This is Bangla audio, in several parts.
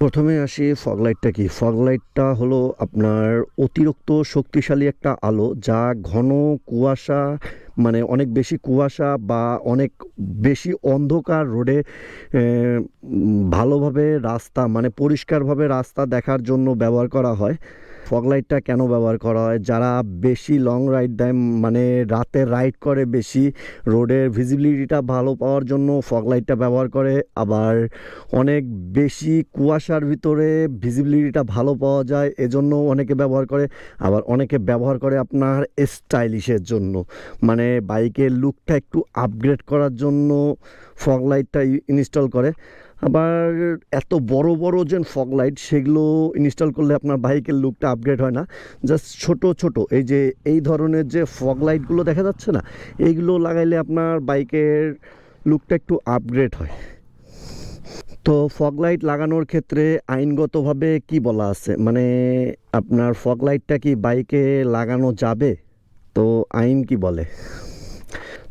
প্রথমে আসি ফগ লাইটটা কি? ফগ লাইটটা হলো আপনার অতিরিক্ত শক্তিশালী একটা আলো যা ঘন কুয়াশা মানে অনেক বেশি কুয়াশা বা অনেক বেশি অন্ধকার রোডে ভালোভাবে রাস্তা মানে পরিষ্কারভাবে রাস্তা দেখার জন্য ব্যবহার করা হয়। ফগ লাইটটা কেন ব্যবহার করা হয়? যারা বেশি লং রাইড দেয় মানে রাতে রাইড করে বেশি, রোডের ভিজিবিলিটিটা ভালো পাওয়ার জন্য ফগ লাইটটা ব্যবহার করে। আবার অনেক বেশি কুয়াশার ভিতরে ভিজিবিলিটিটা ভালো পাওয়া যায়, এজন্য অনেকে ব্যবহার করে। আবার অনেকে ব্যবহার করে আপনার স্টাইলিশের জন্য। মানে বাইকের লুকটা একটু আপগ্রেড করার জন্য ফগ লাইটটা ইনস্টল করে। আবার এত বড় বড় যে ফগ লাইট সেগুলো ইনস্টল করলে আপনার বাইকের লুকটা আপগ্রেড হয় না। জাস্ট ছোট ছোট, এই যে, এই ধরনের যে ফগ লাইটগুলো দেখা যাচ্ছে না, এইগুলো লাগাইলে আপনার বাইকের লুকটা একটু আপগ্রেড হয়। তো ফগ লাইট লাগানোর ক্ষেত্রে আইনগতভাবে কি বলা আছে? মানে আপনার ফগ লাইটটা কি বাইকে লাগানো যাবে? তো আইন কি বলে?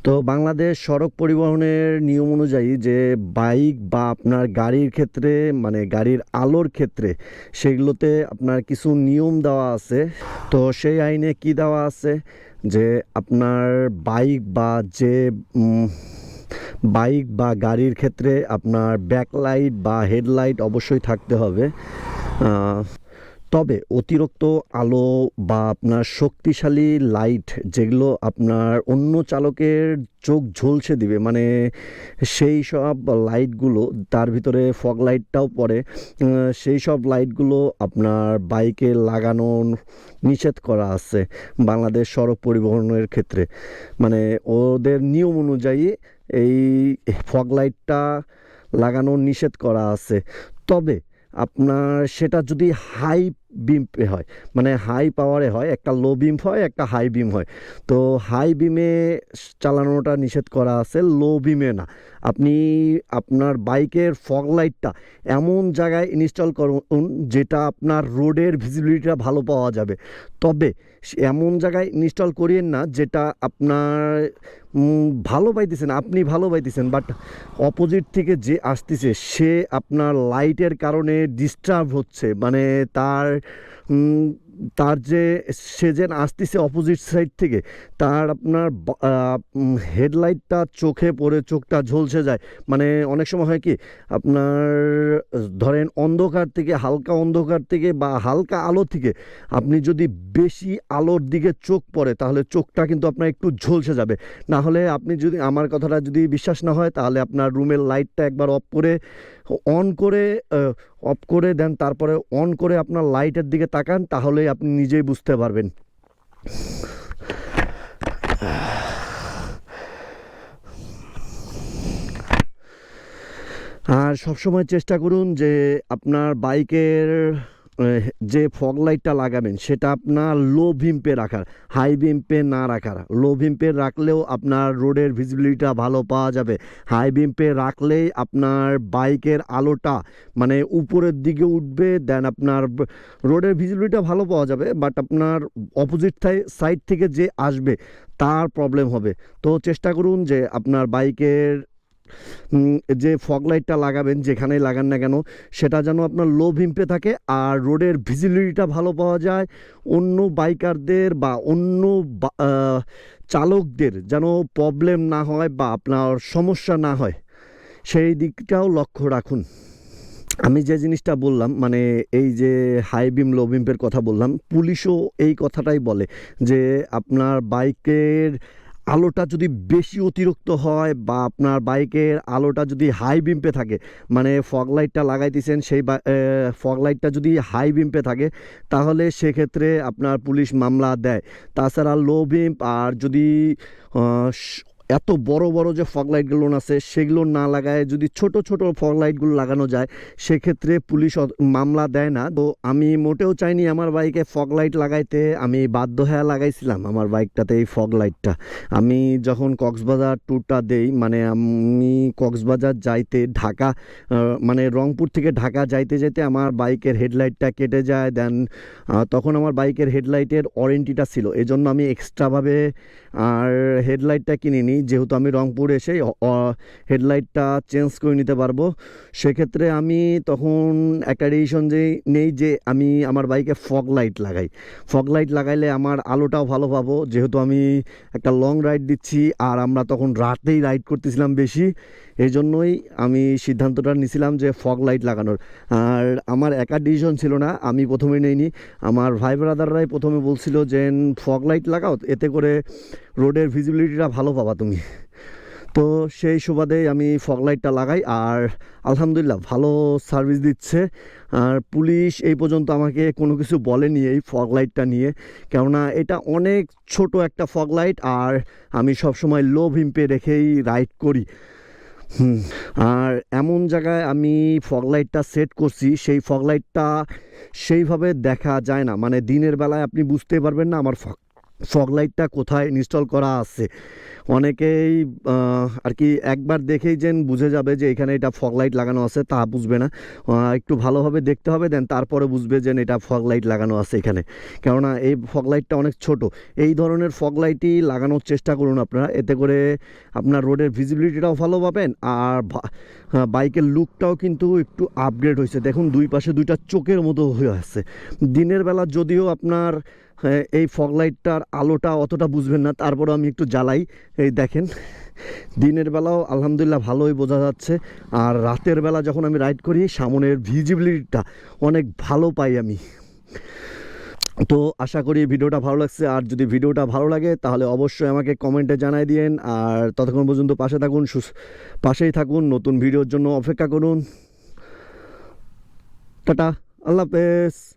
তো বাংলাদেশ সড়ক পরিবহনের নিয়ম অনুযায়ী যে বাইক বা আপনার গাড়ির ক্ষেত্রে মানে গাড়ির আলোর ক্ষেত্রে সেগুলোতে আপনার কিছু নিয়ম দেওয়া আছে। তো সেই আইনে কি দেওয়া আছে? যে আপনার বাইক বা যে বাইক বা গাড়ির ক্ষেত্রে আপনার ব্যাকলাইট বা হেডলাইট অবশ্যই থাকতে হবে। তবে অতিরিক্ত আলো বা আপনার শক্তিশালী লাইট যেগুলো আপনার অন্য চালকের চোখ ঝলসে দিবে মানে সেই সব লাইটগুলো, তার ভিতরে ফগ লাইটটাও পড়ে সেই সব লাইটগুলো আপনার বাইকে লাগানো নিষেধ করা আছে বাংলাদেশ সড়ক পরিবহনের ক্ষেত্রে। মানে ওদের নিয়ম অনুযায়ী এই ফগ লাইটটা লাগানো নিষেধ করা আছে। তবে আপনার সেটা যদি হাই বিমে হয়। মানে হাই পাওয়ারে হয়, একটা লো বিম হয়, একটা হাই বিম হয়। তো হাই বিমে চালানোটা নিষেধ করা আছে লো বিমে না। আপনি আপনার বাইকের ফগ লাইটটা এমন জায়গায় ইনস্টল করুন, যেটা আপনার রোডের ভিজিবিলিটিটা ভালো পাওয়া যাবে। তবে এমন জায়গায় ইনস্টল করিয়েন না, যেটা আপনার ভালো পাইতেছেন, আপনি ভালো পাইতেছেন বাট অপোজিট থেকে যে আসতেছে, সে আপনার লাইটের কারণে ডিস্টার্ব হচ্ছে। মানে তার তার যে সে যে আসতেছে অপোজিট সাইড থেকে, তার আপনার হেডলাইটটা চোখে পড়ে, চোখটা ঝলসে যায়। মানে অনেক সময় হয় কি, আপনার ধরেন অন্ধকার থেকে, হালকা অন্ধকার থেকে বা হালকা আলো থেকে আপনি যদি বেশি আলোর দিকে চোখ পড়ে, তাহলে চোখটা কিন্তু আপনার একটু ঝলসে যাবে। না হলে আপনি যদি, আমার কথাটা যদি বিশ্বাস না হয়, তাহলে আপনার রুমের লাইটটা একবার অফ করে অন করে অফ করে দেন, তারপরে অন করে আপনার লাইটের দিকে তাকান তাহলে আপনি নিজেই বুঝতে পারবেন। আর সবসময় চেষ্টা করুন যে আপনার বাইকের যে ফগ লাইটটা লাগাবেন, সেটা আপনার লো ভিম্পে রাখার হাই ভিম্পে না রাখার। লো ভিম্পে রাখলেও আপনার রোডের ভিজিবিলিটিটা ভালো পাওয়া যাবে। হাই ভিম্পে রাখলেই আপনার বাইকের আলোটা মানে উপরের দিকে উঠবে দেন আপনার রোডের ভিজিবিলিটিটা ভালো পাওয়া যাবে বাট আপনার অপোজিট সাইড থেকে যে আসবে, তার প্রবলেম হবে। তো চেষ্টা করুন যে আপনার বাইকের যে ফগ লাইটটা লাগাবেন, যেখানেই লাগান না কেন, সেটা যেন আপনার লো ভিম্পে থাকে আর রোডের ভিজিবিলিটিটা ভালো পাওয়া যায়। অন্য বাইকারদের বা অন্য চালকদের যেন প্রবলেম না হয় বা আপনার সমস্যা না হয়, সেই দিকটাও লক্ষ্য রাখুন। আমি যে জিনিসটা বললাম মানে এই যে হাই বিম লো বিমের কথা বললাম, পুলিশও এই কথাটাই বলে যে আপনার বাইকের আলোটা যদি বেশি অতিরিক্ত হয় বা আপনার বাইকের আলোটা যদি হাই বিম্পে থাকে মানে ফগ লাইটটা লাগাইতেছেন, সেই ফগ লাইটটা যদি হাই বিম্পে থাকে, তাহলে সেক্ষেত্রে আপনার পুলিশ মামলা দেয়। তাছাড়া লো বিম্প আর যদি এত বড় বড় যে ফগ লাইটগুলো আছে, সেগুলো না লাগায় যদি ছোট ছোট ফগ লাইটগুলো লাগানো যায়, সেক্ষেত্রে পুলিশ মামলা দেয় না। তো আমি মোটেও চাইনি আমার বাইকে ফগ লাইট লাগাইতে, আমি বাধ্য হয়ে লাগাইছিলাম আমার বাইকটাতে এই ফগ লাইটটা আমি যখন কক্সবাজার ট্যুরটা দেই মানে আমি কক্সবাজার যাইতে ঢাকা মানে রংপুর থেকে ঢাকা যাইতে যেতে আমার বাইকের হেডলাইটটা কেটে যায় দেন তখন আমার বাইকের হেডলাইটের ওয়ারেন্টিটা ছিল। এজন্য আমি এক্সট্রাভাবে আর হেডলাইটটা কিনিনি। যেহেতু আমি রংপুর এসে হেডলাইটটা চেঞ্জ করে নিতে পারব, সেক্ষেত্রে আমি তখন একটা ডিসিশন যে, নেই যে আমি আমার বাইকে ফগ লাইট লাগাই। ফগ লাইট লাগাইলে আমার আলোটাও ভালো পাবো, যেহেতু আমি একটা লং রাইড দিচ্ছি, আর আমরা তখন রাতেই রাইড করতেছিলাম বেশি এই জন্যই আমি সিদ্ধান্তটা নিছিলাম যে ফগ লাইট লাগানোর। আর আমার একা ডিসিশন ছিল না, আমি প্রথমে নেইনি। আমার ভাই ব্রাদাররাই প্রথমে বলছিল যে, ফগ লাইট লাগাও, এতে করে রোডের ভিজিবিলিটিটা ভালো পাবা তুমি। তো সেই সুবাদে আমি ফগ লাইটটা লাগাই আর আলহামদুলিল্লাহ ভালো সার্ভিস দিচ্ছে। আর পুলিশ এই পর্যন্ত আমাকে কোনো কিছু বলেনি এই ফগ লাইটটা নিয়ে। কেননা এটা অনেক ছোট একটা ফগ লাইট আর আমি সবসময় লো ভিম্পে রেখেই রাইড করি। আর এমন জায়গায় আমি ফগ লাইটটা সেট করছি, সেই ফগ লাইটটা সেইভাবে দেখা যায় না। মানে দিনের বেলায় আপনি বুঝতে পারবেন না আমার ফগ লাইটটা কোথায় ইনস্টল করা আছে? অনেকেই আর কি একবার দেখেই যেন বুঝে যাবে যে এখানে এটা ফগ লাইট লাগানো আছে তা বুঝবে না। একটু ভালোভাবে দেখতে হবে দেন তারপরে বুঝবে যে এটা ফগ লাইট লাগানো আছে এখানে। কেননা এই ফগ লাইটটা অনেক ছোট। এই ধরনের ফগ লাইটই লাগানোর চেষ্টা করুন আপনারা। এতে করে আপনার রোডের ভিজিবিলিটিটাও ভালো পাবেন আর হ্যাঁ, বাইকের লুকটাও কিন্তু একটু আপগ্রেড হয়েছে। দেখুন দুই পাশে দুইটা চোখের মতো হয়ে আছে। দিনের বেলা যদিও আপনার এই ফগ লাইটটার আলোটা অতটা বুঝবেন না, তারপরও আমি একটু জ্বালাই। এই দেখেন, দিনের বেলাও আলহামদুলিল্লাহ ভালোই বোঝা যাচ্ছে, আর রাতের বেলা যখন আমি রাইড করি, সামনের ভিজিবিলিটিটা অনেক ভালো পাই আমি। তো আশা করি ভিডিওটা ভালো লাগছে, আর যদি ভিডিওটা ভালো লাগে, তাহলে অবশ্যই আমাকে কমেন্টে জানাই দিয়েন, আর ততক্ষণ পর্যন্ত পাশে থাকুন, সুস- পাশেই থাকুন, নতুন ভিডিওর জন্য অপেক্ষা করুন। টাটা, আল্লাহ হাফেজ।